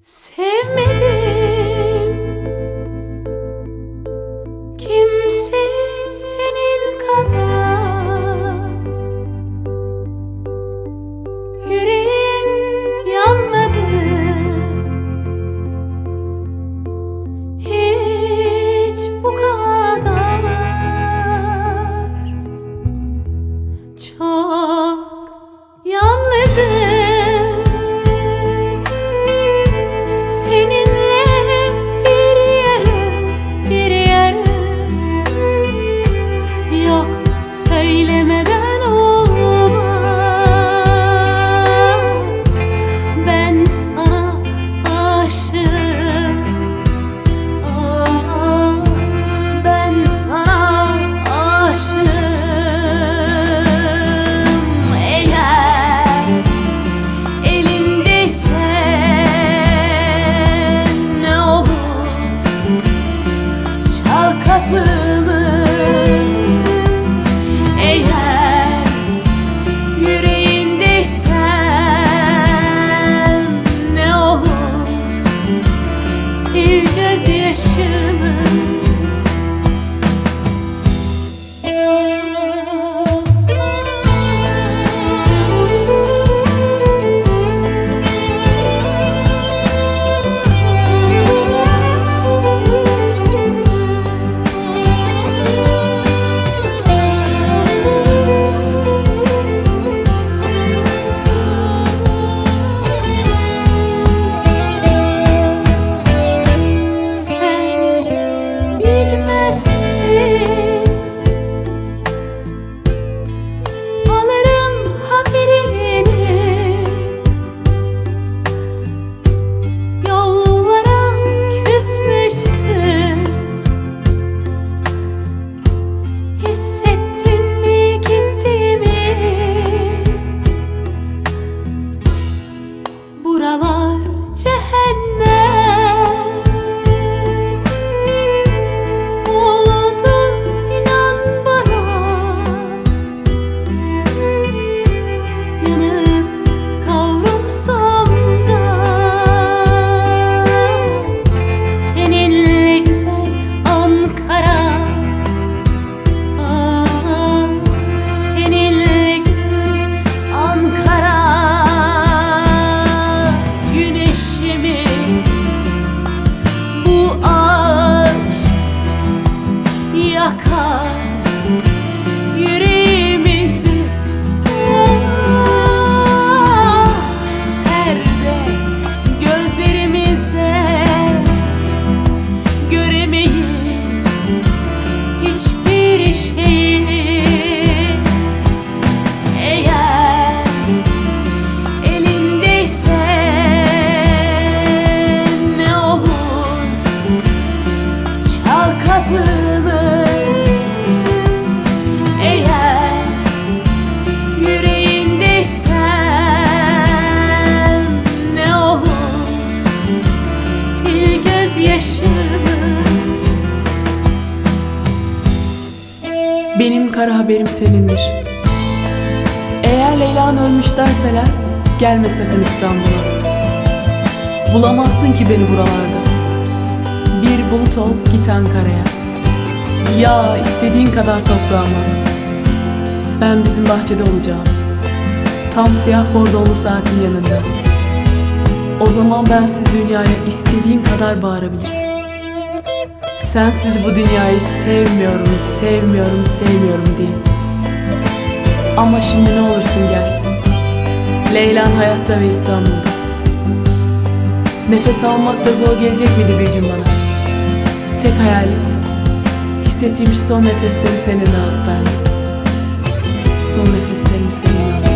Sevmedim. Kimse senin kadar gözyaşımı Benim kara haberim senindir. Eğer Leyla'nın ölmüş derseler gelme sakın İstanbul'a. Bulamazsın ki beni buralarda. Bir bulut ol git Ankara'ya. Ya istediğin kadar toprağıma. Ben bizim bahçede olacağım. Tam siyah kordonlu saatin yanında. O zaman bensiz dünyaya istediğin kadar bağırabilirsin. Sensiz bu dünyayı sevmiyorum, sevmiyorum, sevmiyorum diye. Ama şimdi ne olursun gel. Leylan hayatta ve İstanbul'da. Nefes almak da zor gelecek miydi bir gün bana? Tek hayalim hissettiğim şu son nefesleri seninle alıp vermek. Son nefeslerimi seninle alıp